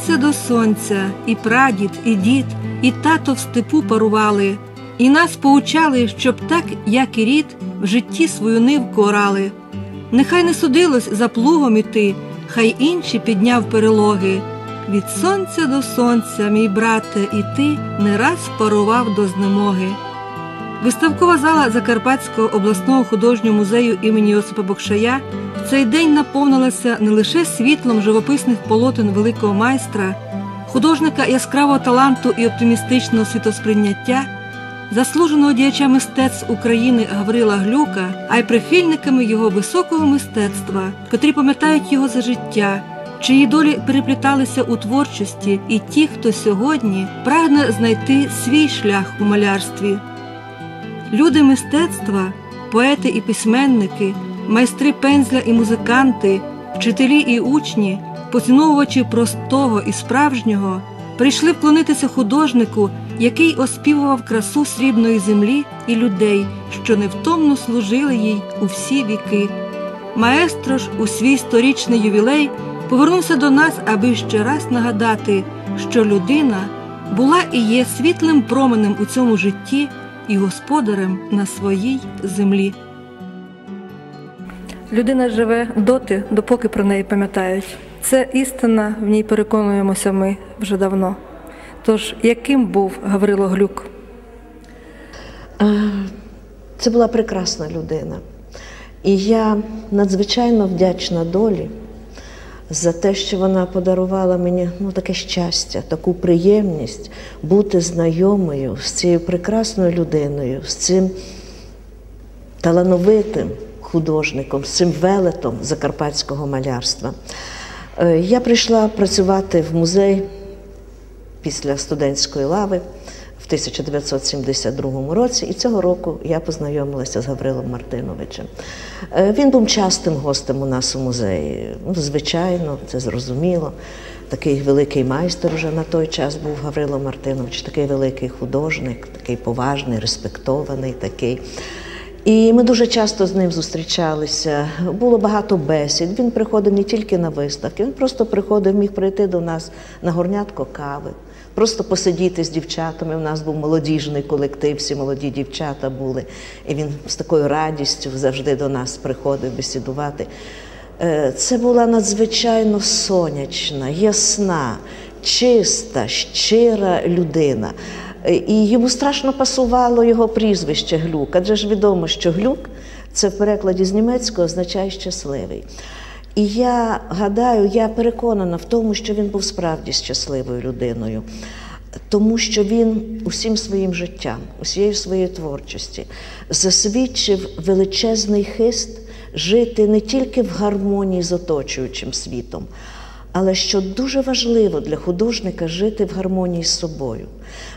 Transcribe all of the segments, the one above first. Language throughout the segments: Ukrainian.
Сонця до сонця і прадід, і дід, і тато в степу парували, і нас поучали, щоб так, як і рід, в житті свою нивку орали. Нехай не судилось за плугом іти, хай інші підняв перелоги. Від сонця до сонця, мій брате, і ти не раз парував до знемоги. Виставкова зала Закарпатського обласного художнього музею імені Йосипа Бокшая цей день наповнилася не лише світлом живописних полотен великого майстра, художника яскравого таланту і оптимістичного світосприйняття, заслуженого діяча мистецтв України Гаврила Глюка, а й прихильниками його високого мистецтва, котрі пам'ятають його за життя. Чиї долі перепліталися у творчості, і ті, хто сьогодні прагне знайти свій шлях у малярстві. Люди мистецтва, поети і письменники, майстри пензля і музиканти, вчителі і учні, поціновувачі простого і справжнього, прийшли вклонитися художнику, який оспівував красу срібної землі і людей, що невтомно служили їй у всі віки. Маестро ж у свій сторічний ювілей повернувся до нас, аби ще раз нагадати, що людина була і є світлим променем у цьому житті і господарем на своїй землі. Людина живе доти, допоки про неї пам'ятають. Це істина, в ній переконуємося ми вже давно. Тож, яким був Гаврило Глюк? Це була прекрасна людина. І я надзвичайно вдячна долі за те, що вона подарувала мені ну, таке щастя, таку приємність бути знайомою з цією прекрасною людиною, з цим талановитим художником, з цим велетом закарпатського малярства. Е, я прийшла працювати в музей після студентської лави. В 1972 році, і цього року я познайомилася з Гаврилом Мартиновичем. Е, він був частим гостем у нас у музеї. Ну, Звичайно, це зрозуміло. Такий великий майстер вже на той час був Гаврило Мартинович, такий великий художник, такий поважний, респектований такий. І ми дуже часто з ним зустрічалися. Було багато бесід. Він приходив не тільки на виставки, він просто приходив, міг прийти до нас на горнятко кави, просто посидіти з дівчатами. У нас був молодіжний колектив, всі молоді дівчата були. І він з такою радістю завжди до нас приходив бесідувати. Е, Це була надзвичайно сонячна, ясна, чиста, щира людина. І йому страшно пасувало його прізвище Глюк, адже ж відомо, що Глюк це в перекладі з німецького означає щасливий. І я гадаю, я переконана в тому, що він був справді щасливою людиною, тому що він усім своїм життям, усією своєю творчості засвідчив величезний хист жити не тільки в гармонії з оточуючим світом, але що дуже важливо для художника жити в гармонії з собою.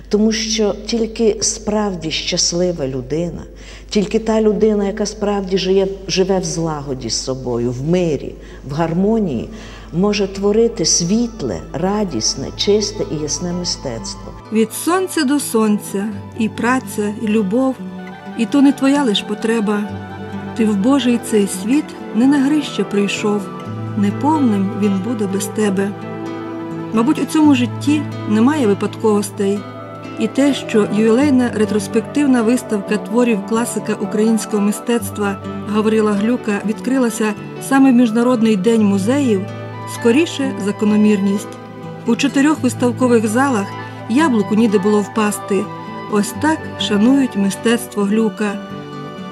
Тому що тільки справді щаслива людина, тільки та людина, яка справді живе, живе в злагоді з собою, в мирі, в гармонії, може творити світле, радісне, чисте і ясне мистецтво. Від сонця до сонця, і праця, і любов, і то не твоя лиш потреба. Ти в Божий цей світ не на грище прийшов, неповним він буде без тебе. Мабуть, у цьому житті немає випадковостей, і те, що ювілейна ретроспективна виставка творів класика українського мистецтва Гаврила Глюка відкрилася саме в Міжнародний день музеїв, скоріше закономірність. У чотирьох виставкових залах яблуку ніде було впасти. Ось так шанують мистецтво глюка.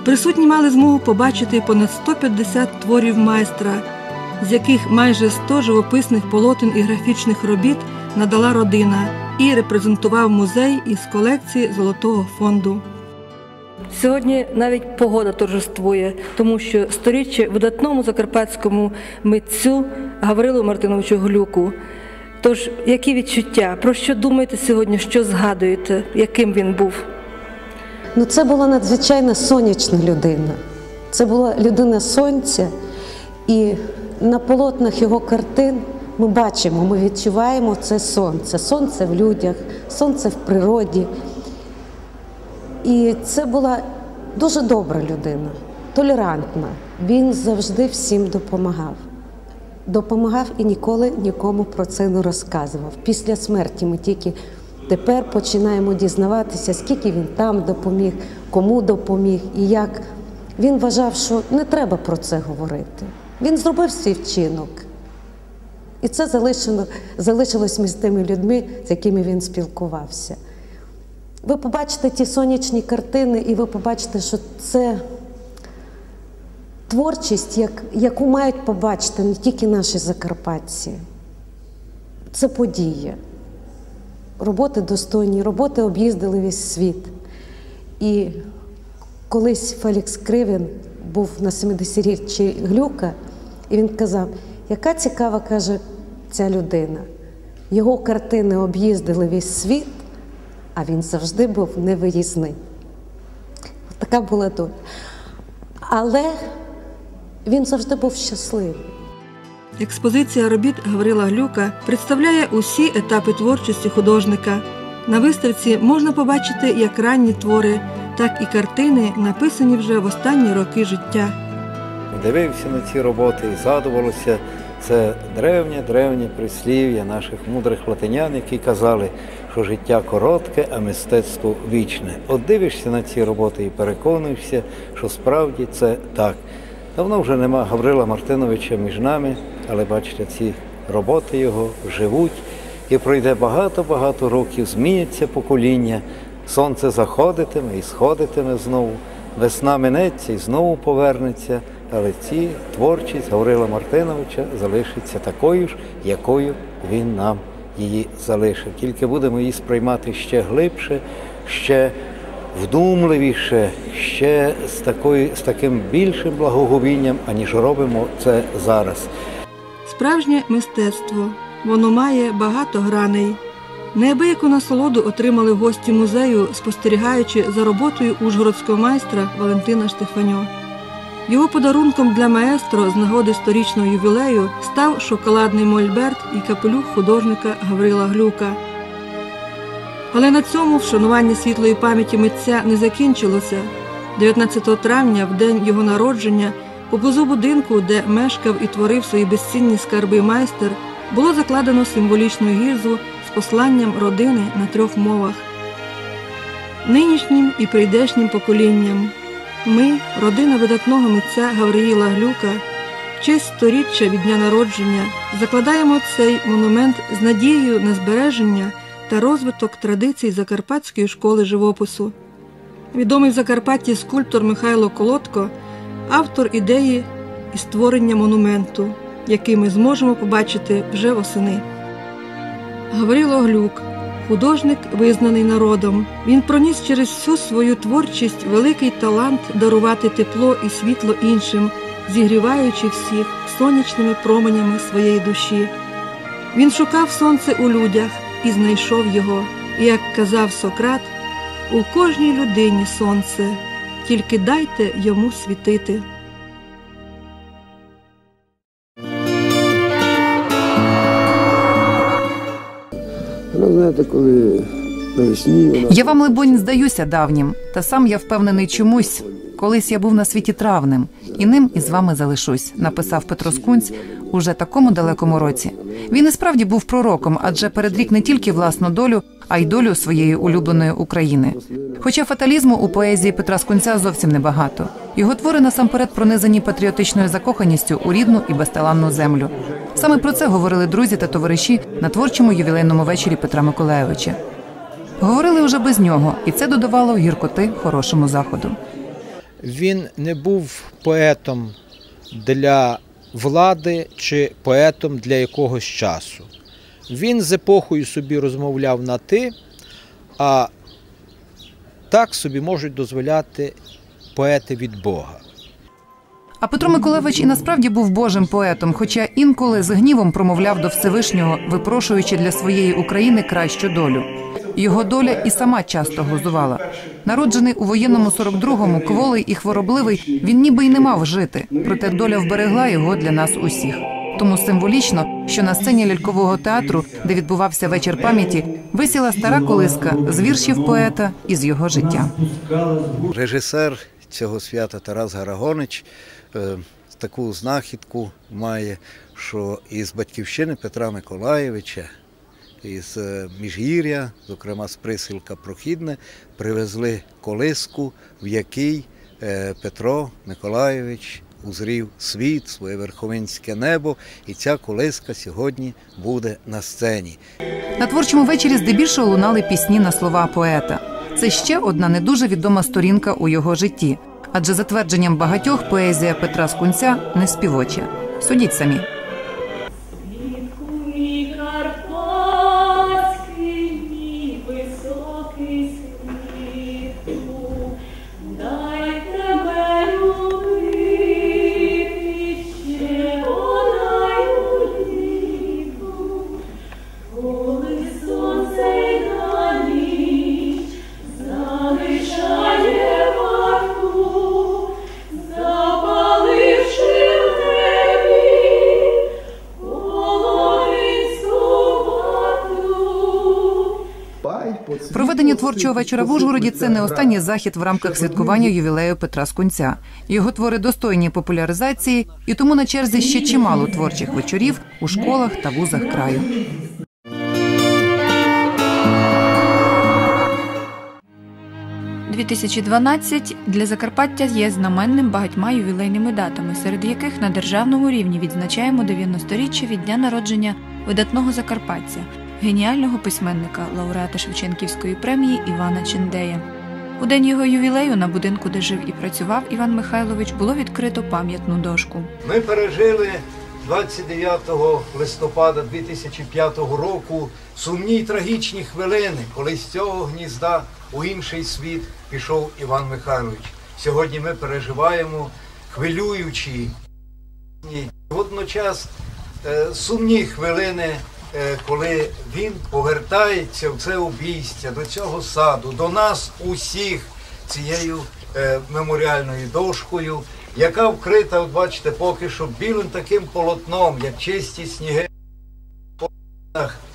Присутні мали змогу побачити понад 150 творів майстра, з яких майже 100 живописних полотен і графічних робіт надала родина і репрезентував музей із колекції Золотого фонду. Сьогодні навіть погода торжествує, тому що сторіччя видатному закарпатському митцю Гаврилу Мартиновичу Глюку. Тож, які відчуття? Про що думаєте сьогодні? Що згадуєте, яким він був? Ну, це була надзвичайно сонячна людина. Це була людина сонця, і на полотнах його картин ми бачимо, ми відчуваємо це сонце. Сонце в людях, сонце в природі. І це була дуже добра людина, толерантна. Він завжди всім допомагав. допомагав і ніколи нікому про це не розказував. Після смерті ми тільки тепер починаємо дізнаватися, скільки він там допоміг, кому допоміг і як. Він вважав, що не треба про це говорити. Він зробив свій вчинок. І це залишило, залишилось між тими людьми, з якими він спілкувався. Ви побачите ті сонячні картини, і ви побачите, що це творчість, як, яку мають побачити не тільки наші закарпатці. Це подія. Роботи достойні, роботи об'їздили весь світ. І колись Фелікс Кривін був на 70-річчі Глюка, і він казав, яка цікава, каже, ця людина. Його картини об'їздили весь світ, а він завжди був невиїзний. Така була доля. Але він завжди був щасливий. Експозиція робіт Гаврила Глюка представляє усі етапи творчості художника. На виставці можна побачити як ранні твори, так і картини, написані вже в останні роки життя. Дивився на ці роботи і згадувалося. Це древнє, древнє прислів'я наших мудрих латинян, які казали, що життя коротке, а мистецтво вічне. От дивишся на ці роботи і переконуєшся, що справді це так. Давно вже нема Гаврила Мартиновича між нами, але бачите, ці роботи його живуть, і пройде багато-багато років, зміняться покоління, сонце заходитиме і сходитиме знову, весна минеться і знову повернеться, але ці творчість Гаврила Мартиновича залишиться такою ж, якою він нам її залишив. Тільки будемо її сприймати ще глибше, ще вдумливіше, ще з, такою, з таким більшим благоговінням, аніж робимо це зараз. Справжнє мистецтво. Воно має багато граней. Неабияку насолоду отримали гості музею, спостерігаючи за роботою ужгородського майстра Валентина Штефаньо. Його подарунком для маестро з нагоди сторічного ювілею став шоколадний мольберт і капелюх художника Гаврила Глюка. Але на цьому вшанування світлої пам'яті митця не закінчилося. 19 травня, в день його народження, поблизу будинку, де мешкав і творив свої безцінні скарби майстер, було закладено символічну гільзу з посланням родини на трьох мовах. Нинішнім і прийдешнім поколінням ми, родина видатного митця Гавриїла Глюка, в честь сторіччя від дня народження закладаємо цей монумент з надією на збереження та розвиток традицій Закарпатської школи живопису. Відомий в Закарпатті скульптор Михайло Колодко, автор ідеї і створення монументу, який ми зможемо побачити вже восени. Гаврило Глюк, художник, визнаний народом. Він проніс через всю свою творчість великий талант дарувати тепло і світло іншим, зігріваючи всіх сонячними променями своєї душі. Він шукав сонце у людях і знайшов його, і, як казав Сократ, у кожній людині сонце, тільки дайте йому світити. Знаєте, коли навесні вона Я вам, либонь, здаюся давнім, та сам я впевнений чомусь. Колись я був на світі травним, і ним із вами залишусь, написав Петро Скунць уже такому далекому році. Він і справді був пророком, адже передрік не тільки власну долю, а й долю своєї улюбленої України. Хоча фаталізму у поезії Петра Скунця зовсім небагато. Його твори насамперед пронизані патріотичною закоханістю у рідну і безталанну землю. Саме про це говорили друзі та товариші на творчому ювілейному вечорі Петра Миколаєвича. Говорили вже без нього, і це додавало гіркоти хорошому заходу. Він не був поетом для влади чи поетом для якогось часу. Він з епохою собі розмовляв на ти, а так собі можуть дозволяти поети від Бога. А Петро Миколайович і насправді був божим поетом, хоча інколи з гнівом промовляв до Всевишнього, випрошуючи для своєї України кращу долю. Його доля і сама часто глузувала. Народжений у воєнному 42-му, кволий і хворобливий, він ніби й не мав жити, проте доля вберегла його для нас усіх. Тому символічно, що на сцені лялькового театру, де відбувався вечір пам'яті, висіла стара колиска з віршів поета і з його життя. Режисер цього свята Тарас Гарагонич е, таку знахідку має, що із батьківщини Петра Миколаєвича, із е, Міжгір'я, зокрема з присілка Прохідне, привезли колиску, в якій е, Петро Миколаєвич узрів світ, своє верховинське небо, і ця колиска сьогодні буде на сцені. На творчому вечорі здебільшого лунали пісні на слова поета. Це ще одна не дуже відома сторінка у його житті. Адже за твердженням багатьох поезія Петра Скунця не співоча. Судіть самі. Творчого вечора в Ужгороді це не останній захід в рамках святкування ювілею Петра Скунця. Його твори достойні популяризації, і тому на черзі ще чимало творчих вечорів у школах та вузах краю. – 2012 для Закарпаття є знаменним багатьма ювілейними датами, серед яких на державному рівні відзначаємо 90-річчя від дня народження видатного закарпатця, геніального письменника, лауреата Шевченківської премії Івана Чендея. У день його ювілею на будинку, де жив і працював Іван Михайлович, було відкрито пам'ятну дошку. Ми пережили 29 листопада 2005 року сумні й трагічні хвилини, коли з цього гнізда у інший світ пішов Іван Михайлович. Сьогодні ми переживаємо хвилюючі водночас е, сумні хвилини, коли він повертається в це обійстя, до цього саду, до нас усіх цією е, меморіальною дошкою, яка вкрита, от бачите, поки що білим таким полотном, як чисті сніги.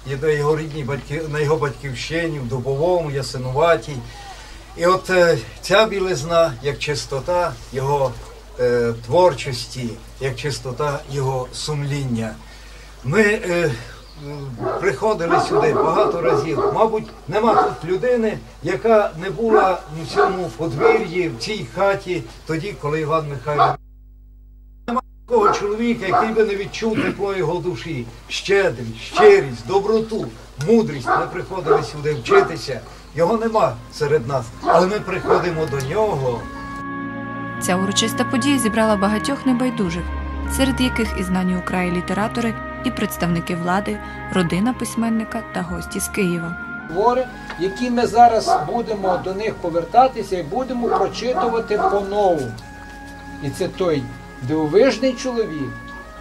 Є на його рідній батьки, на його батьківщині, в Дубовому, Ясинуватій. І от е, ця білизна, як чистота його е, творчості, як чистота його сумління. Ми е, приходили сюди багато разів. Мабуть, нема тут людини, яка не була в цьому подвір'ї, в цій хаті, тоді, коли Іван Михайлович. Нема такого чоловіка, який би не відчув тепло його душі, щедрість, щирість, доброту, мудрість. Ми приходили сюди вчитися. Його нема серед нас, але ми приходимо до нього. Ця урочиста подія зібрала багатьох небайдужих, серед яких і знані у краї літератори, і представники влади, родина письменника та гості з Києва. твори, які ми зараз будемо до них повертатися і будемо прочитувати по-новому. І це той дивовижний чоловік,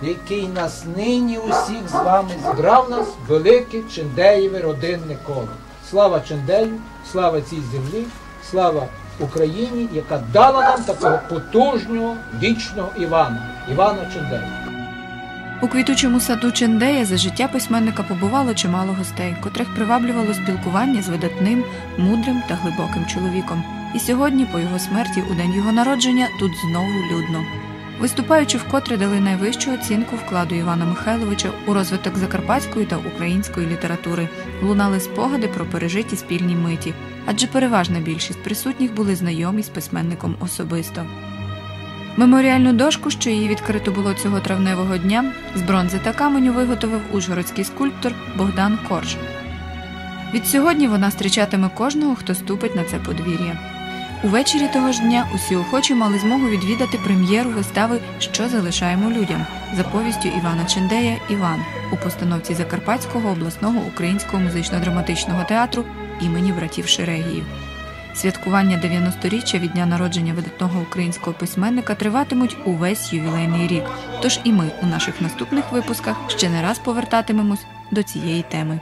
який нас нині усіх з вами зібрав нас велике Чендеєве родинне коло. Слава Ченделю, слава цій землі, слава Україні, яка дала нам такого потужного вічного Івана, Івана Ченделя. У квітучому саду Чендея за життя письменника побувало чимало гостей, котрих приваблювало спілкування з видатним, мудрим та глибоким чоловіком. І сьогодні, по його смерті, у день його народження, тут знову людно. Виступаючи вкотре дали найвищу оцінку вкладу Івана Михайловича у розвиток закарпатської та української літератури, лунали спогади про пережиті спільні миті, адже переважна більшість присутніх були знайомі з письменником особисто. Меморіальну дошку, що її відкрито було цього травневого дня, з бронзи та каменю виготовив ужгородський скульптор Богдан Корж. Відсьогодні вона зустрічатиме кожного, хто ступить на це подвір'я. Увечері того ж дня усі охочі мали змогу відвідати прем'єру вистави Що залишаємо людям за повістю Івана Чендея Іван у постановці Закарпатського обласного українського музично-драматичного театру імені братів Шерегіїв. Святкування 90-річчя від дня народження видатного українського письменника триватимуть увесь ювілейний рік. Тож і ми у наших наступних випусках ще не раз повертатимемось до цієї теми.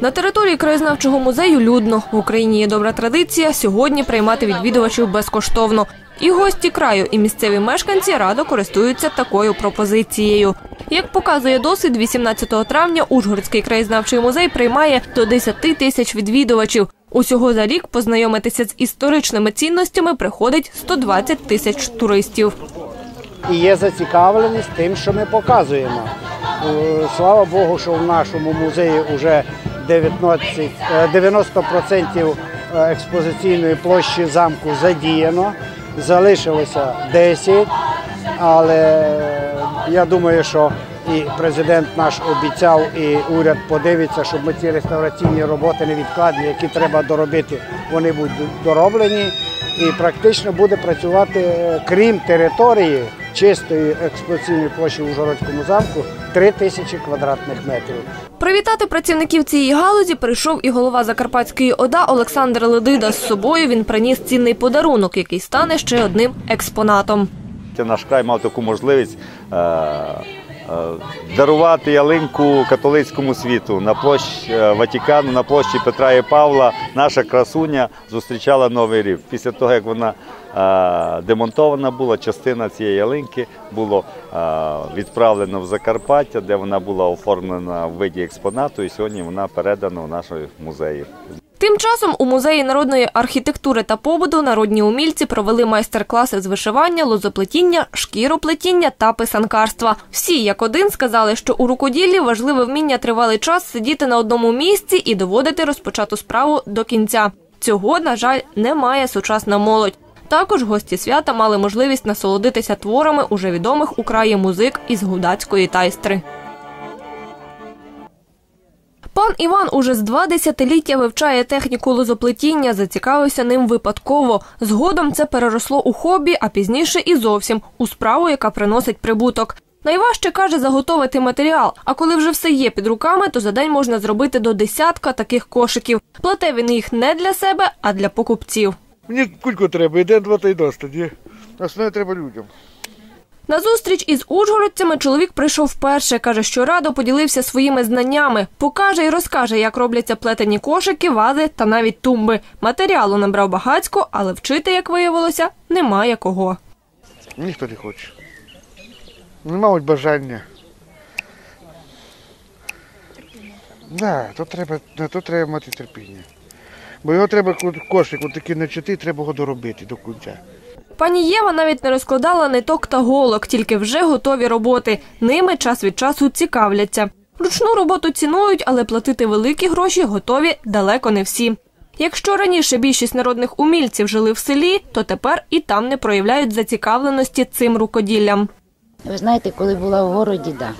На території краєзнавчого музею людно. В Україні є добра традиція сьогодні приймати відвідувачів безкоштовно. І гості краю, і місцеві мешканці радо користуються такою пропозицією. Як показує досвід, 18 травня Ужгородський краєзнавчий музей приймає до 10 тисяч відвідувачів. Усього за рік познайомитися з історичними цінностями приходить 120 тисяч туристів. і є зацікавленість тим, що ми показуємо. Е, Слава Богу, що в нашому музеї вже 19, е, 90% експозиційної площі замку задіяно, залишилося 10, але я думаю, що і президент наш обіцяв, і уряд подивиться, щоб ми ці реставраційні роботи невідкладні, які треба доробити, вони будуть дороблені. І практично буде працювати, е, крім території чистої експозиційної площі в Ужгородському замку, 3 тисячі квадратних метрів. Привітати працівників цієї галузі прийшов і голова Закарпатської ОДА Олександр Ледида. З собою він приніс цінний подарунок, який стане ще одним експонатом. Наш край мав таку можливість е, е, дарувати ялинку католицькому світу на площі е, Ватикану, на площі Петра і Павла. Наша красуня зустрічала новий рік. Після того, як вона демонтована була, частина цієї ялинки було е, відправлено в Закарпаття, де вона була оформлена в виді експонату, і сьогодні вона передана в наш музей. Тим часом у музеї народної архітектури та побуту народні умільці провели майстер-класи з вишивання, лозоплетіння, шкіроплетіння та писанкарства. Всі як один сказали, що у рукоділлі важливе вміння тривалий час сидіти на одному місці і доводити розпочату справу до кінця. Цього, на жаль, не має сучасна молодь. Також гості свята мали можливість насолодитися творами уже відомих у краї музик із гудацької тайстри. Пан Іван уже з два десятиліття вивчає техніку лозоплетіння, зацікавився ним випадково. Згодом це переросло у хобі, а пізніше і зовсім у справу, яка приносить прибуток. Найважче каже заготовити матеріал. А коли вже все є під руками, то за день можна зробити до десятка таких кошиків. Плете він їх не для себе, а для покупців. Мені кульку треба, і день-два та й досить. Ні? Основне треба людям. На зустріч із ужгородцями чоловік прийшов вперше. Каже, що радо поділився своїми знаннями. Покаже і розкаже, як робляться плетені кошики, вази та навіть тумби. Матеріалу набрав багацько, але вчити, як виявилося, немає кого. Ніхто не хоче. Не мають бажання. Да, то треба, треба мати терпіння. Бо його треба ко- кошик, от такий начати, треба його доробити до кінця. Пані Єва навіть не розкладала ниток та голок, тільки вже готові роботи. Ними час від часу цікавляться. Ручну роботу цінують, але платити великі гроші готові далеко не всі. Якщо раніше більшість народних умільців жили в селі, то тепер і там не проявляють зацікавленості цим рукоділлям. Ви знаєте, коли була в городі, да.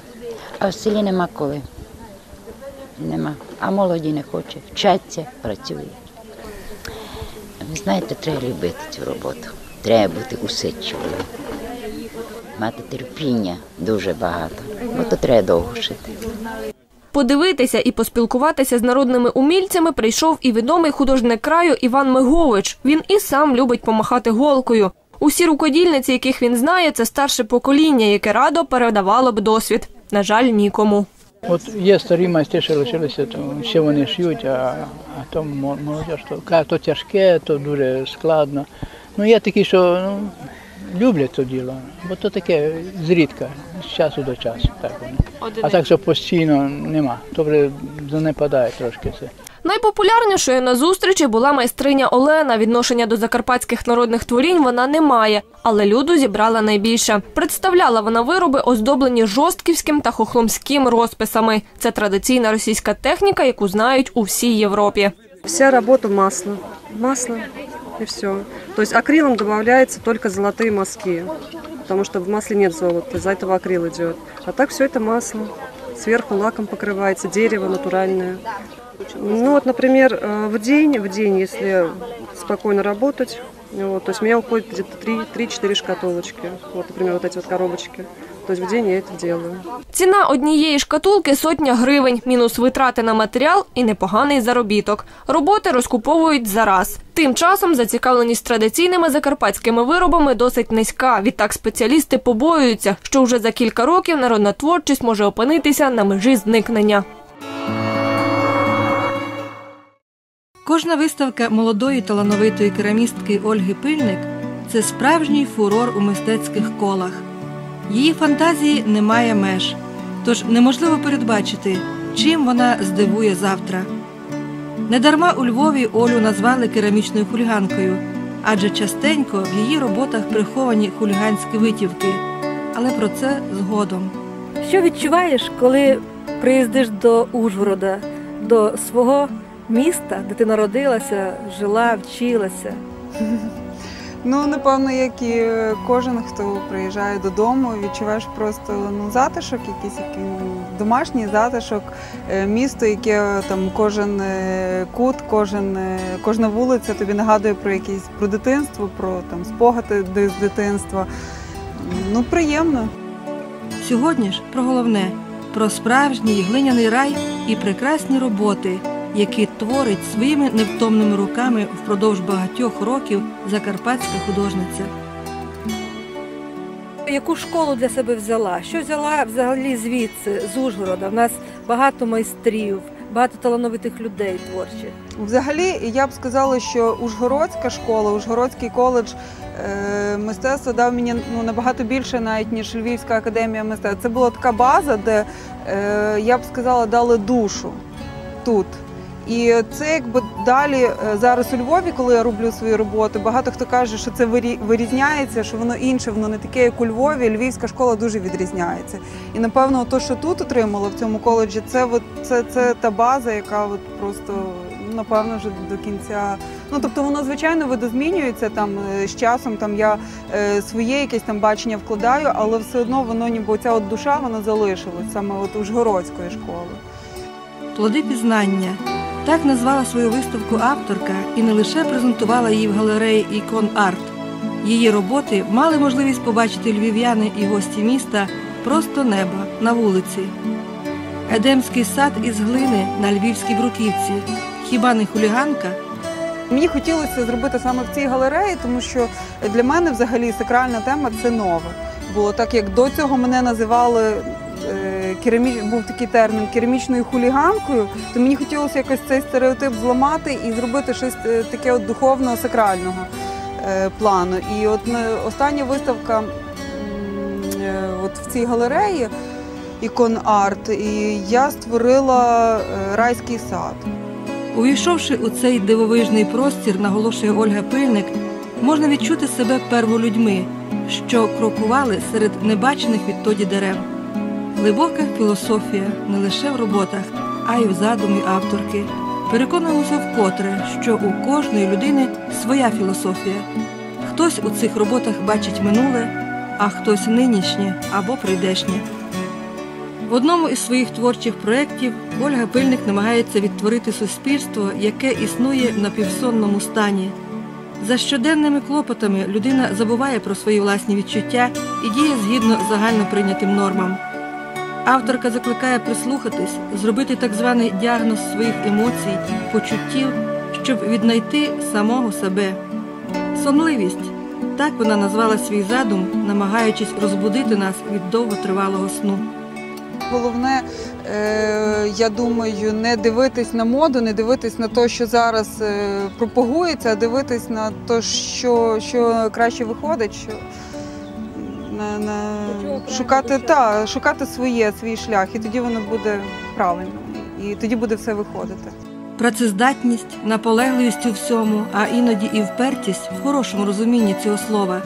А в селі нема коли. Нема. А молоді не хоче. Вчаться, працюють. Ви знаєте, треба любити цю роботу. Треба бути усидчивою. Мати терпіння дуже багато, бо то треба довго шити. Подивитися і поспілкуватися з народними умільцями прийшов і відомий художник краю Іван Мигович. Він і сам любить помахати голкою. Усі рукодільниці, яких він знає, це старше покоління, яке радо передавало б досвід. На жаль, нікому. От є старі майстри, що лишилися, то ще вони шиють, а, а то мо- молодь, то, то тяжке, то дуже складно. Ну є такі, що ну, люблять це діло, бо то таке зрідка, з часу до часу. Так вони. А так, що постійно нема, то вже занепадає трошки це. Найпопулярнішою на зустрічі була майстриня Олена. Відношення до закарпатських народних творінь вона не має, але люду зібрала найбільше. Представляла вона вироби, оздоблені жорстківським та хохломським розписами. Це традиційна російська техніка, яку знають у всій Європі. Вся работа масло. Масло и все. То есть акрилом добавляются только золотые мазки, потому что в масле нет золота, из-за этого акрил идет. А так все это масло. Сверху лаком покрывается, дерево натуральное. Ну вот, например, э, в день, в день, если спокойно работать, вот, то есть у меня уходит где-то 3-4 шкатулочки. Вот, например, вот эти вот коробочки. То есть в день я это делаю. Ціна однієї шкатулки сотня гривень, мінус витрати на матеріал і непоганий заробіток. Роботи розкуповують за раз. Тим часом зацікавленість традиційними закарпатськими виробами досить низька. Відтак спеціалісти побоюються, що вже за кілька років народна творчість може опинитися на межі зникнення. Кожна виставка молодої талановитої керамістки Ольги Пильник це справжній фурор у мистецьких колах. Її фантазії немає меж, тож неможливо передбачити, чим вона здивує завтра. Недарма у Львові Олю назвали керамічною хуліганкою, адже частенько в її роботах приховані хуліганські витівки. Але про це згодом. Що відчуваєш, коли приїздиш до Ужгорода, до свого міста, де ти народилася, жила, вчилася? Ну, напевно, як і кожен, хто приїжджає додому, відчуваєш просто ну, затишок, якийсь який, ну, домашній затишок, е, місто, яке там кожен е, кут, кожен, е, кожна вулиця тобі нагадує про якесь про дитинство, про там спогади з дитинства. Ну, приємно. Сьогодні ж про головне про справжній глиняний рай і прекрасні роботи, які творить своїми невтомними руками впродовж багатьох років закарпатська художниця. Яку школу для себе взяла? Що взяла взагалі звідси, з Ужгорода? У нас багато майстрів, багато талановитих людей творчих. Взагалі, я б сказала, що Ужгородська школа, Ужгородський коледж е, мистецтва дав мені ну, набагато більше, навіть ніж Львівська академія мистецтв. Це була така база, де е, я б сказала, дали душу тут. І це якби далі е, зараз у Львові, коли я роблю свої роботи, багато хто каже, що це вирі- вирізняється, що воно інше, воно не таке, як у Львові. Львівська школа дуже відрізняється. І напевно, то, що тут отримала в цьому коледжі, це от, це, це та база, яка от просто ну, напевно вже до кінця. Ну тобто воно звичайно видозмінюється там е, з часом. Там я е, своє якесь там бачення вкладаю, але все одно воно ніби ця от душа вона залишилась саме от Ужгородської школи. Плоди пізнання. Так назвала свою виставку авторка і не лише презентувала її в галереї ікон арт. Її роботи мали можливість побачити львів'яни і гості міста просто неба на вулиці. Едемський сад із глини на львівській бруківці. Хіба не хуліганка? Мені хотілося зробити саме в цій галереї, тому що для мене взагалі сакральна тема це нове. Було так, як до цього мене називали керамі... був такий термін керамічною хуліганкою, то мені хотілося якось цей стереотип зламати і зробити щось е, таке от духовного сакрального е, плану. І от остання виставка е, от в цій галереї ікон арт, і я створила е, райський сад. Увійшовши у цей дивовижний простір, наголошує Ольга Пильник, можна відчути себе перволюдьми, що крокували серед небачених відтоді дерев. Глибока філософія не лише в роботах, а й в задумі авторки. Переконуємося вкотре, що у кожної людини своя філософія. Хтось у цих роботах бачить минуле, а хтось нинішнє або прийдешнє. В одному із своїх творчих проєктів Ольга Пильник намагається відтворити суспільство, яке існує в напівсонному стані. За щоденними клопотами людина забуває про свої власні відчуття і діє згідно загально прийнятим нормам. Авторка закликає прислухатись, зробити так званий діагноз своїх емоцій, почуттів, щоб віднайти самого себе. Сонливість так вона назвала свій задум, намагаючись розбудити нас від довготривалого сну. Головне, е, я думаю, не дивитись на моду, не дивитись на те, що зараз е, пропагується, а дивитись на те, що, що краще виходить, на, на, шукати, та, шукати своє, свій шлях, і тоді воно буде правильно, і тоді буде все виходити. Працездатність, наполегливість у всьому, а іноді і впертість в хорошому розумінні цього слова.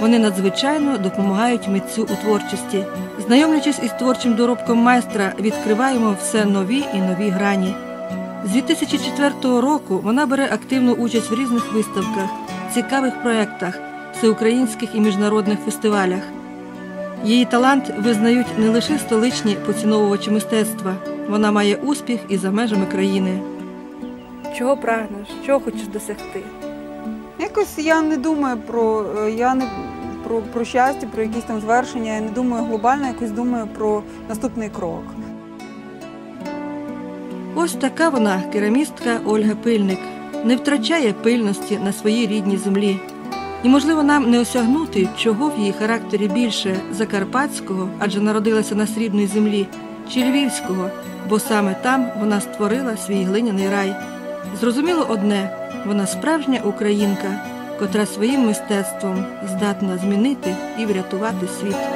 Вони надзвичайно допомагають митцю у творчості. Знайомлячись із творчим доробком майстра, відкриваємо все нові і нові грані. З 2004 року вона бере активну участь в різних виставках, цікавих проєктах, всеукраїнських і міжнародних фестивалях. Її талант визнають не лише столичні поціновувачі мистецтва, вона має успіх і за межами країни. Чого прагнеш? Чого хочеш досягти? Якось я не думаю про е, я не про, про щастя, про якісь там звершення. Я не думаю глобально, якось думаю про наступний крок. Ось така вона, керамістка Ольга Пильник, не втрачає пильності на своїй рідній землі. І, можливо, нам не осягнути, чого в її характері більше закарпатського, адже народилася на срібній землі, чи львівського, бо саме там вона створила свій глиняний рай. Зрозуміло одне вона справжня українка, котра своїм мистецтвом здатна змінити і врятувати світ.